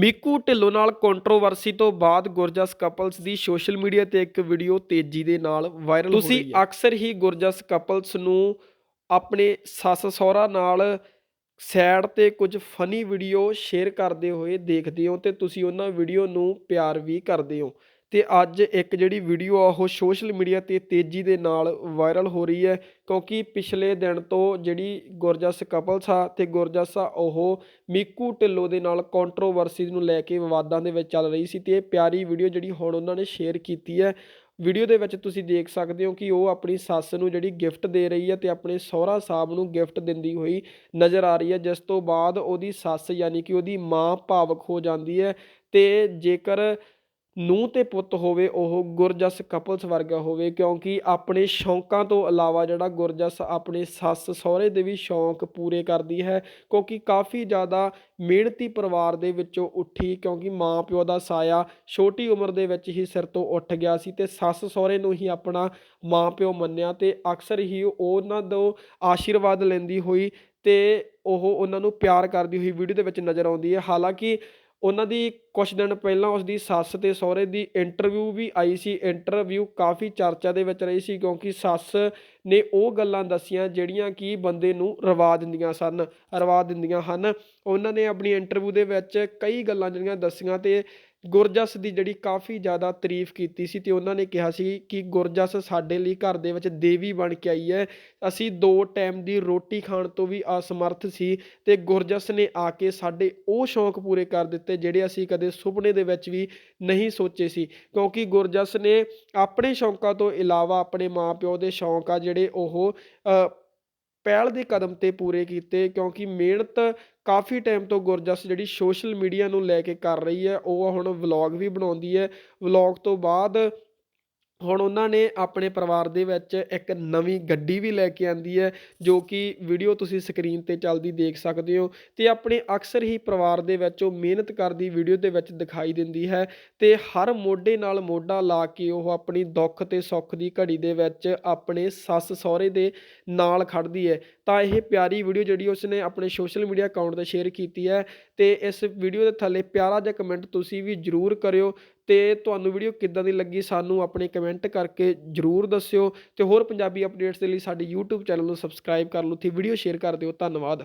ਮੀਕੂ ਢਿੱਲੋਂ ਨਾਲ ਕੰਟਰੋਵਰਸੀ ਤੋਂ ਬਾਅਦ ਗੁਰਜਸ ਕਪਲਸ ਦੀ ਸੋਸ਼ਲ ਮੀਡੀਆ ਤੇ ਇੱਕ ਵੀਡੀਓ ਤੇਜ਼ੀ ਦੇ ਨਾਲ ਵਾਇਰਲ ਹੋ ਰਹੀ ਹੈ। ਤੁਸੀਂ ਅਕਸਰ ਹੀ ਗੁਰਜਸ ਕਪਲਸ ਨੂੰ ਆਪਣੇ ਸੱਸ ਸਹੁਰਾ ਨਾਲ ਸੈਡ ਤੇ ਕੁਝ ਫਨੀ ਵੀਡੀਓ ਸ਼ੇਅਰ ਕਰਦੇ ਹੋਏ ਦੇਖਦੇ ਹੋ ਤੇ ਤੁਸੀਂ ਉਹਨਾਂ ਵੀਡੀਓ ਨੂੰ ਪਿਆਰ ਵੀ ਕਰਦੇ ਹੋ। ਅਤੇ ਅੱਜ ਇੱਕ ਜਿਹੜੀ ਵੀਡੀਓ ਆ, ਉਹ ਸੋਸ਼ਲ ਮੀਡੀਆ ਤੇ ਤੇਜ਼ੀ ਦੇ ਨਾਲ ਵਾਇਰਲ ਹੋ ਰਹੀ ਹੈ ਕਿਉਂਕਿ ਪਿਛਲੇ ਦਿਨ ਤੋਂ ਜਿਹੜੀ ਗੁਰਜਸ ਕਪਲਸ ਆ ਅਤੇ ਗੁਰਜਸ ਆ, ਉਹ ਮੀਕੂ ਢਿੱਲੋਂ ਦੇ ਨਾਲ ਕੰਟਰੋਵਰਸੀ ਨੂੰ ਲੈ ਕੇ ਵਿਵਾਦਾਂ ਦੇ ਵਿੱਚ ਚੱਲ ਰਹੀ ਸੀ ਅਤੇ ਇਹ ਪਿਆਰੀ ਵੀਡੀਓ ਜਿਹੜੀ ਹੁਣ ਉਹਨਾਂ ਨੇ ਸ਼ੇਅਰ ਕੀਤੀ ਹੈ। ਵੀਡੀਓ ਦੇ ਵਿੱਚ ਤੁਸੀਂ ਦੇਖ ਸਕਦੇ ਹੋ ਕਿ ਉਹ ਆਪਣੀ ਸੱਸ ਨੂੰ ਜਿਹੜੀ ਗਿਫਟ ਦੇ ਰਹੀ ਹੈ ਤੇ ਆਪਣੇ ਸਹੁਰਾ ਸਾਹਿਬ ਨੂੰ ਗਿਫਟ ਦਿੰਦੀ ਹੋਈ ਨਜ਼ਰ ਆ ਰਹੀ ਹੈ, ਜਿਸ ਤੋਂ ਬਾਅਦ ਉਹਦੀ ਸੱਸ ਯਾਨੀ ਕਿ ਉਹਦੀ ਮਾਂ ਭਾਵਕ ਹੋ ਜਾਂਦੀ ਹੈ ਤੇ ਜੇਕਰ ਨੂੰਹ ਤੇ ਪੁੱਤ ਹੋਵੇ, ਉਹ ਗੁਰਜਸ ਕਪਲਸ ਵਰਗਾ ਹੋਵੇ, ਕਿਉਂਕਿ ਆਪਣੇ ਸ਼ੌਂਕਾਂ ਤੋਂ ਇਲਾਵਾ ਜਿਹੜਾ ਗੁਰਜਸ ਆਪਣੇ ਸੱਸ ਸਹੁਰੇ ਦੇ ਵੀ ਸ਼ੌਂਕ ਪੂਰੇ ਕਰਦੀ ਹੈ, ਕਿਉਂਕਿ ਕਾਫੀ ਜ਼ਿਆਦਾ ਮਿਹਨਤੀ ਪਰਿਵਾਰ ਦੇ ਵਿੱਚੋਂ ਉੱਠੀ, ਕਿਉਂਕਿ ਮਾਂ ਪਿਓ ਦਾ ਸਾਇਆ ਛੋਟੀ ਉਮਰ ਦੇ ਵਿੱਚ ਹੀ ਸਿਰ ਤੋਂ ਉੱਠ ਗਿਆ ਸੀ ਤੇ ਸੱਸ ਸਹੁਰੇ ਨੂੰ ਹੀ ਆਪਣਾ ਮਾਂ ਪਿਓ ਮੰਨਿਆ ਤੇ ਅਕਸਰ ਹੀ ਉਹ ਉਹਨਾਂ ਤੋਂ ਆਸ਼ੀਰਵਾਦ ਲੈਂਦੀ ਹੋਈ ਤੇ ਉਹ ਉਹਨਾਂ ਨੂੰ ਪਿਆਰ ਕਰਦੀ ਹੋਈ ਵੀਡੀਓ ਦੇ ਵਿੱਚ ਨਜ਼ਰ ਆਉਂਦੀ ਹੈ। ਹਾਲਾਂਕਿ ਉਹਨਾਂ ਦੀ ਕੁਝ ਦਿਨ ਪਹਿਲਾਂ ਉਸ ਦੀ ਸੱਸ ਤੇ ਸਹੁਰੇ ਦੀ ਇੰਟਰਵਿਊ ਵੀ ਆਈ ਸੀ। ਇੰਟਰਵਿਊ ਕਾਫੀ ਚਰਚਾ ਦੇ ਵਿੱਚ ਰਹੀ ਸੀ ਕਿਉਂਕਿ ਸੱਸ ਨੇ ਉਹ ਗੱਲਾਂ ਦੱਸੀਆਂ ਜਿਹੜੀਆਂ ਕਿ ਬੰਦੇ ਨੂੰ ਰਵਾ ਦਿੰਦੀਆਂ ਸਨ, ਰਵਾ ਦਿੰਦੀਆਂ ਹਨ। ਉਹਨਾਂ ਨੇ ਆਪਣੀ ਇੰਟਰਵਿਊ ਦੇ ਵਿੱਚ ਕਈ ਗੱਲਾਂ ਜਿਹੜੀਆਂ ਦੱਸੀਆਂ ਤੇ ਗੁਰਜਸ ਦੀ ਜਿਹੜੀ ਕਾਫੀ ਜ਼ਿਆਦਾ ਤਾਰੀਫ ਕੀਤੀ ਸੀ ਤੇ ਉਹਨਾਂ ਨੇ ਕਿਹਾ ਸੀ ਕਿ ਗੁਰਜਸ ਸਾਡੇ ਲਈ ਘਰ ਦੇ ਵਿੱਚ ਦੇਵੀ ਬਣ ਕੇ ਆਈ ਹੈ। ਅਸੀਂ ਦੋ ਟਾਈਮ ਦੀ ਰੋਟੀ ਖਾਣ ਤੋਂ ਵੀ ਅਸਮਰਥ ਸੀ ਤੇ ਗੁਰਜਸ ਨੇ ਆ ਕੇ ਸਾਡੇ ਉਹ ਸ਼ੌਂਕ ਪੂਰੇ ਕਰ ਦਿੱਤੇ ਜਿਹੜੇ ਅਸੀਂ ਕਦੇ ਸੁਪਨੇ ਦੇ ਵਿੱਚ ਵੀ ਨਹੀਂ ਸੋਚੇ ਸੀ। ਕਿਉਂਕਿ ਗੁਰਜਸ ਨੇ ਆਪਣੇ ਸ਼ੌਂਕਾਂ ਤੋਂ ਇਲਾਵਾ ਆਪਣੇ ਮਾਪਿਓ ਦੇ ਸ਼ੌਂਕ ਆ ਜਿਹੜੇ ਉਹ ਪਹਿਲ ਦੇ ਕਦਮ ਤੇ ਪੂਰੇ ਕੀਤੇ। ਕਿਉਂਕਿ ਮਿਹਨਤ ਕਾਫੀ ਟਾਈਮ ਤੋਂ ਗੁਰਜਸ ਜਿਹੜੀ ਸੋਸ਼ਲ ਮੀਡੀਆ ਨੂੰ ਲੈ ਕੇ ਕਰ ਰਹੀ ਹੈ, ਉਹ ਹੁਣ ਵਲੌਗ ਵੀ ਬਣਾਉਂਦੀ ਹੈ। ਵਲੌਗ ਤੋਂ ਬਾਅਦ ਹੁਣ ਉਹਨਾਂ ਨੇ ਆਪਣੇ ਪਰਿਵਾਰ ਦੇ ਵਿੱਚ ਇੱਕ ਨਵੀਂ ਗੱਡੀ ਵੀ ਲੈ ਕੇ ਆਂਦੀ ਹੈ, ਜੋ ਕਿ ਵੀਡੀਓ ਤੁਸੀਂ ਸਕਰੀਨ ਤੇ ਚੱਲਦੀ ਦੇਖ ਸਕਦੇ ਹੋ ਅਤੇ ਆਪਣੇ ਅਕਸਰ ਹੀ ਪਰਿਵਾਰ ਦੇ ਵਿੱਚ ਉਹ ਮਿਹਨਤ ਕਰਦੀ ਵੀਡੀਓ ਦੇ ਵਿੱਚ ਦਿਖਾਈ ਦਿੰਦੀ ਹੈ ਅਤੇ ਹਰ ਮੋਢੇ ਨਾਲ ਮੋਢਾ ਲਾ ਕੇ ਉਹ ਆਪਣੀ ਦੁੱਖ ਅਤੇ ਸੁੱਖ ਦੀ ਘੜੀ ਦੇ ਵਿੱਚ ਆਪਣੇ ਸੱਸ ਸਹੁਰੇ ਦੇ ਨਾਲ ਖੜ੍ਹਦੀ ਹੈ। ਤਾਂ ਇਹ ਪਿਆਰੀ ਵੀਡੀਓ ਜਿਹੜੀ ਉਸਨੇ ਆਪਣੇ ਸੋਸ਼ਲ ਮੀਡੀਆ ਅਕਾਊਂਟ ਤੇ ਸ਼ੇਅਰ ਕੀਤੀ ਹੈ ਅਤੇ ਇਸ ਵੀਡੀਓ ਦੇ ਥੱਲੇ ਪਿਆਰਾ ਜਿਹਾ ਕਮੈਂਟ ਤੁਸੀਂ ਵੀ ਜਰੂਰ ਕਰਿਓ ਅਤੇ ਤੁਹਾਨੂੰ ਵੀਡੀਓ ਕਿੱਦਾਂ ਦੀ ਲੱਗੀ ਸਾਨੂੰ ਆਪਣੇ ਕਮੈਂਟ ਕਰਕੇ ਜਰੂਰ ਦੱਸਿਓ ਅਤੇ ਹੋਰ ਪੰਜਾਬੀ ਅਪਡੇਟਸ ਦੇ ਲਈ ਸਾਡੇ ਯੂਟਿਊਬ ਚੈਨਲ ਨੂੰ ਸਬਸਕ੍ਰਾਈਬ ਕਰ ਲਓ ਤੇ ਵੀਡੀਓ ਸ਼ੇਅਰ ਕਰ ਦਿਓ। ਧੰਨਵਾਦ।